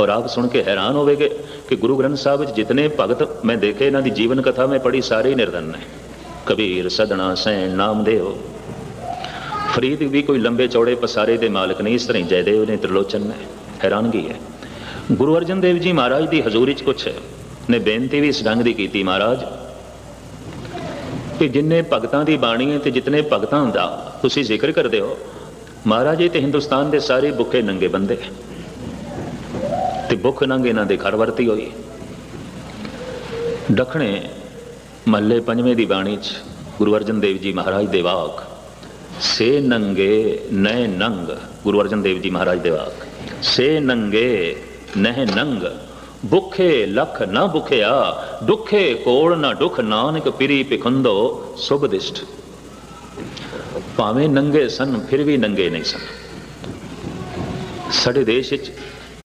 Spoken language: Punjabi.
ਔਰ ਆਪ ਸੁਣ ਕੇ ਹੈਰਾਨ ਹੋਵੇਗੇ ਕਿ ਗੁਰੂ ਗ੍ਰੰਥ ਸਾਹਿਬ ਵਿੱਚ ਜਿਤਨੇ ਭਗਤ ਮੈਂ ਦੇਖੇ, ਇਹਨਾਂ ਦੀ ਜੀਵਨ ਕਥਾ ਮੈਂ ਪੜ੍ਹੀ, ਸਾਰੇ ਨਿਰਧਨ ਨੇ। ਕਬੀਰ, ਸਦਣਾ, ਸੈਣ, ਨਾਮਦੇਵ। ਫਰੀਦ ਵੀ ਕੋਈ ਲੰਬੇ ਚੌੜੇ ਪਸਾਰੇ ਦੇ ਮਾਲਕ ਨਹੀਂ, ਇਸ ਤਰ੍ਹਾਂ ਜੈਦੇਵ ਨੇ ਤ੍ਰਿਲੋਚਨ ਨੇ। ਹੈਰਾਨਗੀ ਹੈ। ਗੁਰੂ ਅਰਜਨ ਦੇਵ ਜੀ ਮਹਾਰਾਜ ਦੀ ਹਜ਼ੂਰੀ 'ਚ ਕੁਛ ਨੇ ਬੇਨਤੀ ਵੀ ਇਸ ਢੰਗ ਦੀ ਕੀਤੀ ਮਹਾਰਾਜ, ਕਿ ਜਿੰਨੇ ਭਗਤਾਂ ਦੀ ਬਾਣੀ ਹੈ ਤੇ ਜਿਤਨੇ ਭਗਤਾਂ ਦਾ ਤੁਸੀਂ ਜ਼ਿਕਰ ਕਰਦੇ ਹੋ, ਮਹਾਰਾਜ ਇਹ ਤੇ ਹਿੰਦੁਸਤਾਨ ਦੇ ਸਾਰੇ ਭੁੱਖੇ ਨੰਗੇ ਬੰਦੇ। ਤੇ ਭੁੱਖ ਨੰਗੇ ਇਹਨਾਂ ਦੇ ਘਰ ਵਰਤੀ ਹੋਈ। ਦਖਣੇ ਮਹੱਲੇ ਪੰਜਵੇਂ ਦੀ ਬਾਣੀ 'ਚ ਗੁਰੂ ਅਰਜਨ ਦੇਵ ਜੀ ਮਹਾਰਾਜ ਦੇ ਵਾਕ, ਸੇ ਨੰਗੇ ਨੈ ਨੰਗ, ਗੁਰੂ ਅਰਜਨ ਦੇਵ ਜੀ ਮਹਾਰਾਜ ਦੇ ਵਾਕ, ਸੇ ਨੰਗੇ ਨਹਿ ਨੰਗ, ਭੁੱਖੇ ਲਖ ਨਾ ਭੁਖਿਆ, ਦੁਖੇ ਕੋਲ ਨਾ ਦੁਖ ਨਾਨਕ, ਪਿਰੀ ਪਿਖੰਦੋ ਸੁਭਦਿਸ਼ਟ। ਭਾਵੇਂ ਨੰਗੇ ਸਨ, ਫਿਰ ਵੀ ਨੰਗੇ ਨਹੀਂ ਸਨ। ਸਾਡੇ ਦੇਸ਼ ਵਿੱਚ